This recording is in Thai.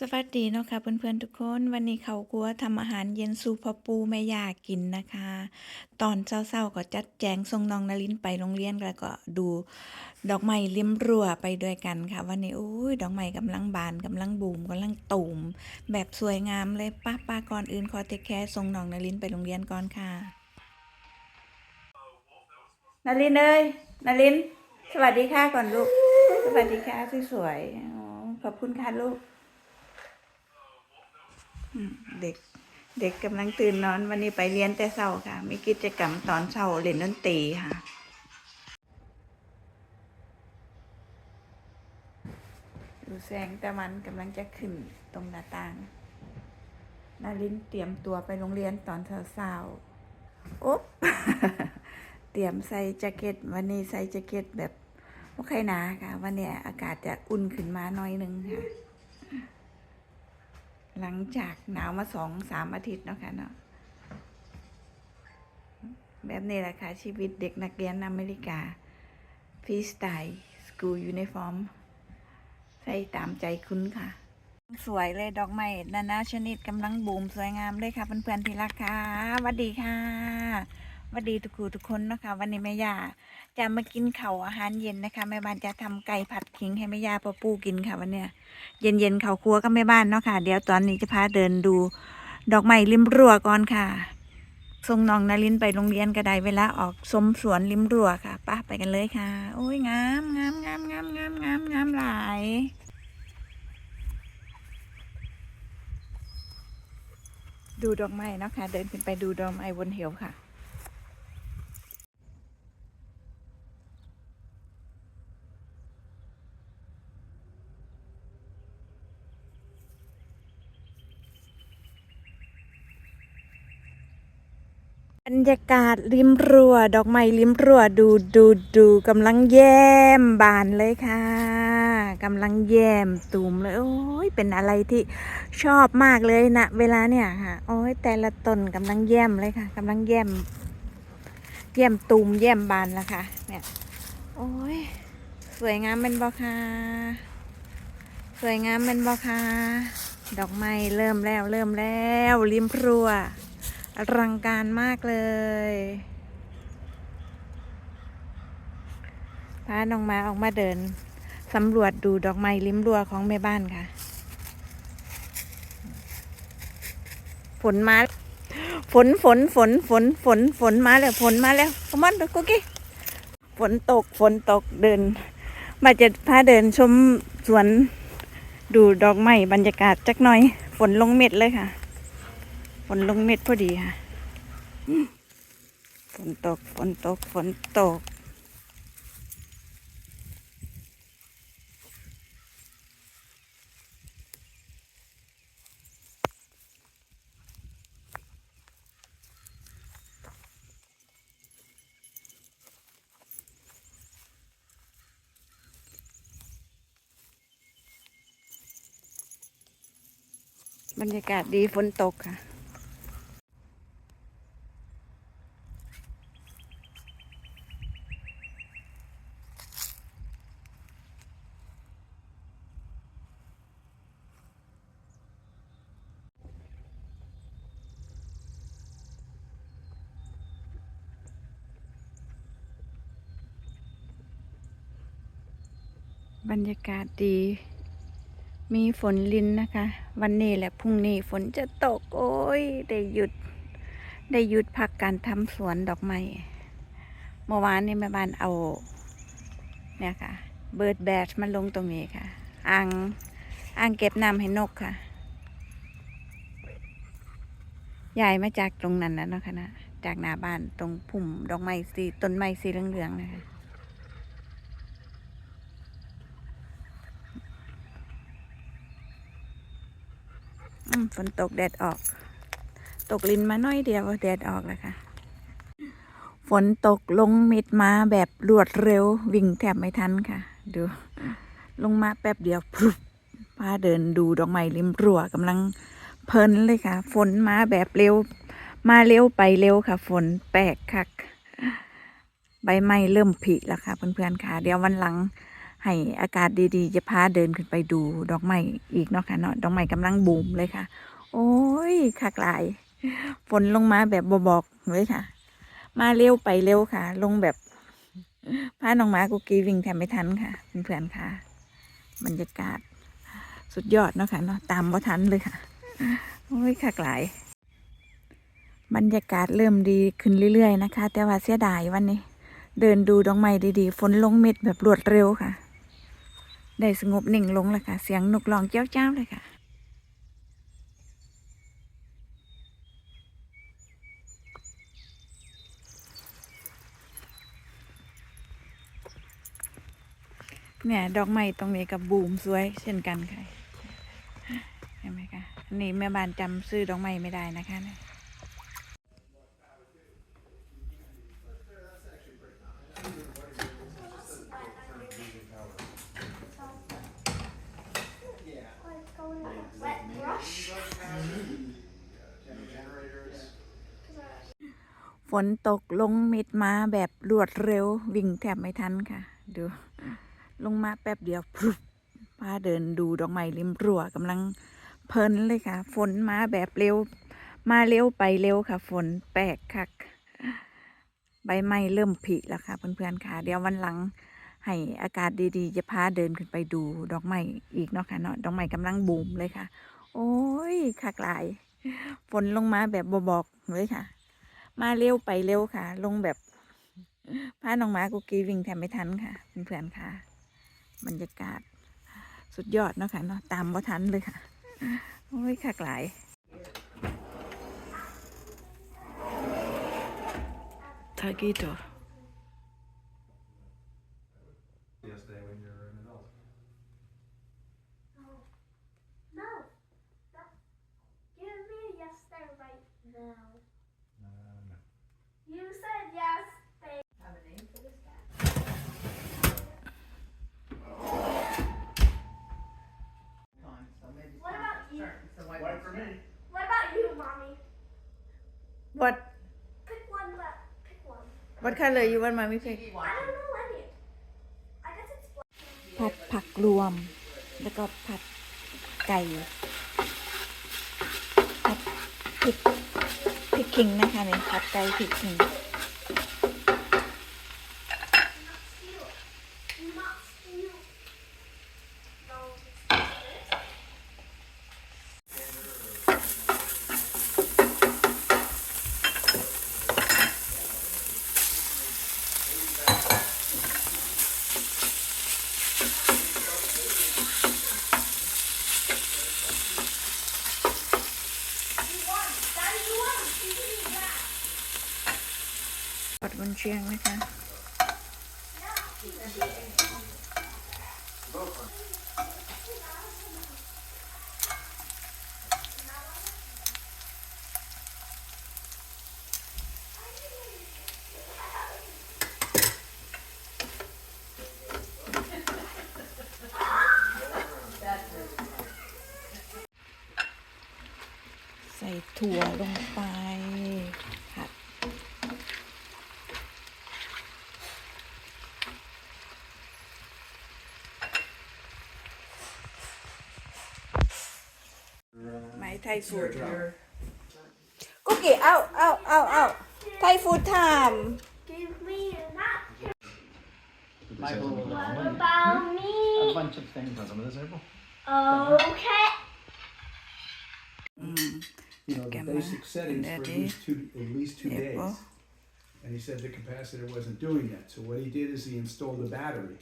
สวัสดีเนาะค่ะเพื่อนๆทุกคนวันนี้เขากลัวทำอาหารเย็นสูพอปูแม่ยากินนะคะ ตอนเช้าๆก็จัดแจงส่งน้องนารินไปโรงเรียนแล้วก็ดูดอกไม้ริมรัวไปด้วยกันค่ะ วันนี้อุ้ยดอกไม้กำลังบานกำลังบูมกำลังตูมแบบสวยงามเลยป้าป้าก่อนอื่นขอเทคแคร์ส่งน้องนารินไปโรงเรียนก่อนค่ะนารินเอ้ยนาริน สวัสดีค่ะก่อนลูก สวัสดีค่ะสวยๆขอบคุณค่ะลูก เด็ก เด็กกำลังตื่นนอนวันนี้ไปเรียนแต่เช้าค่ะ มีกิจกรรมตอนเช้าเล่นดนตรีค่ะดูแสงตะวันกำลังจะขึ้นตรงหน้าต่าง นารินเตรียมตัวไปโรงเรียนตอนเช้าๆโอ๊บ เตรียมใส่แจ็คเก็ต วันนี้ใส่แจ็คเก็ตแบบไม่ค่อยหนาค่ะ วันนี้อากาศจะอุ่นขึ้นมาหน่อยนึงค่ะ หลังจากหนาวมาสองสามอาทิตย์เนาะค่ะเนาะแบบนี้แหละค่ะ ชีวิตเด็กนักเรียนอเมริกาฟรีสไตล์สกูลยูนิฟอร์มใส่ตามใจคุณค่ะ สวยเลยดอกไม้นานาชนิดกำลังบูมสวยงามเลยค่ะเพื่อนๆที่รักค่ะสวัสดีค่ะ วัสดีทุกครูทุกคนนะคะ วันนี้แม่ยาจะมากินเข้าอาหารเย็นนะคะแม่บ้านจะทำไก่ผัดขิงให้แม่ยาปอปูกินค่ะวันเนี้ยเย็นๆเข่าครัวก็ไม่บ้านเนาะค่ะ เดี๋ยวตอนนี้จะพาเดินดูดอกไม้ริมรั้วก่อนค่ะส่งน้องนารินไปโรงเรียนก็ได้เวลาออกสมสวนริมรั้วค่ะป้าไปกันเลยค่ะ โอ้ยงามงามงามงามงามงามงามหลายดูดอกไม้เนาะค่ะเดินขึ้นไปดูดอกไม้บนเหวค่ะ รรยากาศริมรัวดอกไม้ริมรัวดูดูดูกำลังแย้มบานเลยค่ะกำลังแย้มตูมเลยโอ้ยเป็นอะไรที่ชอบมากเลยนะเวลาเนี่ยค่ะโอ้ยแต่ละต้นกำลังแย้มเลยค่ะกำลังแย้มแย้มตูมแย้มบานแล้วค่ะเนี่ยโอ้ยสวยงามเป็นบอค่ะสวยงามเป็นบอค่ะดอกไม้เริ่มแล้วเริ่มแล้วริมรัว อลังการมากเลยพาน้องมาออกมาเดินสำรวจดูดอกไม้ริมรัวของแม่บ้านค่ะ ฝนมา ฝนฝนฝนฝนฝนฝนมาแล้ว ฝนมาแล้วขมันกุกกี้ฝนตกฝนตกเดิน มาจะพาเดินชมสวน ดูดอกไม้บรรยากาศจักหน่อย ฝนลงเม็ดเลยค่ะ ฝนลงเม็ดพอดีค่ะฝนตกฝนตกฝนตก บรรยากาศดีฝนตกค่ะ บรรยากาศดี มีฝนลินนะคะ วันนี้แหละพรุ่งนี้ฝนจะตก โอ้ย ได้หยุด ได้หยุดพักการทำสวนดอกไม้ เมื่อวานนี้แม่บ้านเอา เนี่ยค่ะ เบิร์ดแบชมาลงตรงนี้ค่ะ อ่างอ่างเก็บน้ำให้นกค่ะใหญ่มาจากตรงนั้นนะเนาะค่ะนะ จากหน้าบ้านตรงพุ่มดอกไม้สีต้นไม้สีเหลืองๆนะคะ ฝนตกแดดออก ตกลินมาหน้อยเดียวแดดออกแล้วค่ะ ฝนตกลงมิดมาแบบรวดเร็ว วิ่งแทบไม่ทันค่ะ ดู ลงมาแป๊บเดียวพรุบพาเดินดูดอกไม้ริมรั้วกำลังเพลินเลยค่ะ ฝนมาแบบเร็ว มาเร็วไปเร็วค่ะ ฝนแปลกคัก ใบไม้เริ่มผลิแล้วค่ะเพื่อนๆค่ะ เดี๋ยววันหลัง ให้อากาศดีๆ จะพาเดินขึ้นไปดูดอกไม้อีกเนาะค่ะเนาะดอกไม้กำลังบูมเลยค่ะ โอ้ยคักหลายฝนลงมาแบบบบอกเลยค่ะ มาเร็วไปเร็วค่ะ ลงแบบพาน้องหมากุกกี้วิ่งแทบไม่ทันค่ะเพื่อนๆค่ะ บรรยากาศสุดยอดเนาะค่ะเนาะตามบ่ทันเลยค่ะ โอ้ยคักหลาย บรรยากาศเริ่มดีขึ้นเรื่อยๆนะคะ แต่ว่าเสียดายวันนี้ เดินดูดอกไม้ดีๆ ฝนลงเม็ดแบบรวดเร็วค่ะ ได้สงบหนิ่งลงแล้วค่ะ เสียงนกร้องเจ้าๆเลยค่ะ เนี่ย ดอกไม้ตรงนี้กับบูมสวยเช่นกันค่ะเห็นไหมคะ อันนี้แม่บ้านจำซื้อดอกไม้ไม่ได้นะคะเนี่ย Like going with a wet brush. ฝ นตกลงเม็ดมาแบบรวดเร็ว วิ่งแทบไม่ทันค่ะ ดู ลงมาแป๊บเดียวพรุบพาเดินดูดอกไม้ริมรั้วกำลังเพลินเลยค่ะ ฝนมาแบบเร็ว มาเร็วไปเร็วค่ะ ฝนแปลกคัก ใบไม้เริ่มผลิแล้วค่ะเพื่อนๆค่ะ เดี๋ยววันหลังให้อากาศดีๆ จะพาเดินขึ้นไปดูดอกไม้อีกเนาะค่ะเนาะดอกไม้กำลังบูมเลยค่ะ โอ้ยคักหลาย ฝนลงมาแบบบบอกเลยค่ะ มาเร็วไปเร็วค่ะ ลงแบบพาน้องหมากูกีวิ่งแทบไม่ทันค่ะเพื่อนๆค่ะ บรรยากาศ สุดยอดเนาะค่ะเนาะตามบ่ทันเลยค่ะ โอ้ยคักหลายทากิโต what color you want mommy pick I don't know any. I guess it's black. ผัดผักรวม แล้วก็ผัดไก่ ผัดพริกพริกขิงนะคะเนี่ยผัดไก่พริกขิง ผัดบนเชียงนะคะใส่ถั่วลงไปผัด ไหมไทยฟูดกุ๊กกี้เอาเอาเอาเอาไทยฟูดไทม์ Give me a napkin. Michael, What about a me? bunch of things on some of this, April. Okay. you know, the Gamma, basic settings for at Ready, least two, at least two days. April. And he said the capacitor wasn't doing that, so what he did is he installed a battery.